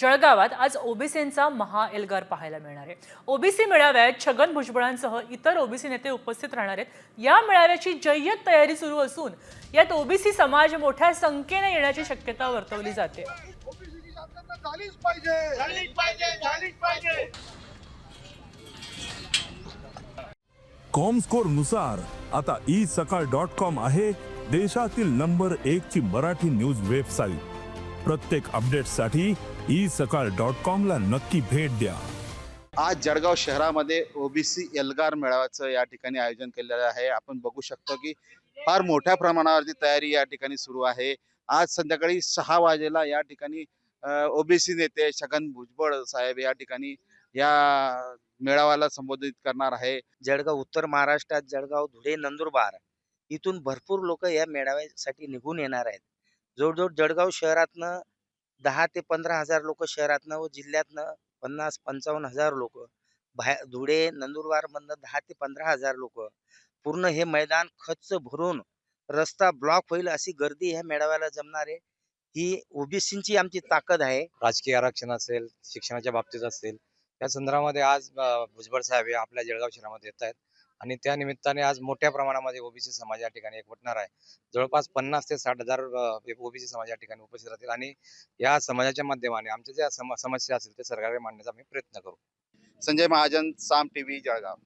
जळगावात आज ओबीसींचा महाएल्गार पाहायला मिळणार आहे. ओबीसी मेळाव्यात छगन भुजबळांसह इतर ओबीसी नेते उपस्थित राहणार आहेत. या मेळाव्याची जय्यत तयारी सुरू असून यात ओबीसी समाज मोठ्या संख्येने येण्याची शक्यता वर्तवली जाते. कॉम स्कोर झालीच पाहिजे झालीच पाहिजे झालीच पाहिजे नुसार आता ई सकाळ डॉट कॉम आहे देशातील नंबर एक ची मराठी न्यूज वेबसाईट. प्रत्येक अपडेटसाठी ई सकाळ डॉट कॉम ला नक्की भेट द्या. आज जळगाव शहरामध्ये ओबीसी एल्गार मेळाव्याचं या ठिकाणी आयोजन केलेलं आहे. आपण बघू शकतो की फार मोठ्या प्रमाणावरती तयारी या ठिकाणी सुरू आहे. आज संध्याकाळी सहा वाजेला या ठिकाणी ओबीसी नेते छगन भुजबळ साहेब या ठिकाणी या मेळाव्याला संबोधित करणार आहे. जळगाव उत्तर महाराष्ट्रात जळगाव धुळे नंदुरबार इथून भरपूर लोक या मेळाव्यासाठी निघून येणार आहेत. जवळजवळ जळगाव शहरातनं दहा ते पंधरा हजार लोक शहरातनं व जिल्ह्यातनं पन्नास पंचावन्न हजार लोक. बाहेर धुळे नंदुरबारमधनं दहा ते पंधरा हजार लोक. पूर्ण हे मैदान खच्च भरून रस्ता ब्लॉक होईल अशी गर्दी ह्या मेळाव्याला जमणार आहे. ही ओबीसीची आमची ताकद आहे. राजकीय आरक्षण असेल शिक्षणाच्या बाबतीत असेल या संदर्भामध्ये आज भुजबळ साहेब हे आपल्या जळगाव शहरामध्ये येत आहेत. आणि त्या निमित्ताने आज मोठ्या प्रमाणामध्ये ओबीसी समाज या ठिकाणी एकवटणार आहे. जवळपास पन्नास ते साठ हजार ओबीसी समाज या ठिकाणी उपस्थित राहतील आणि या समाजाच्या माध्यमाने आमच्या ज्या सम- समस्या असतील ते सरकारकडे मांडण्याचा आम्ही प्रयत्न करू. संजय महाजन साम टीव्ही जळगाव.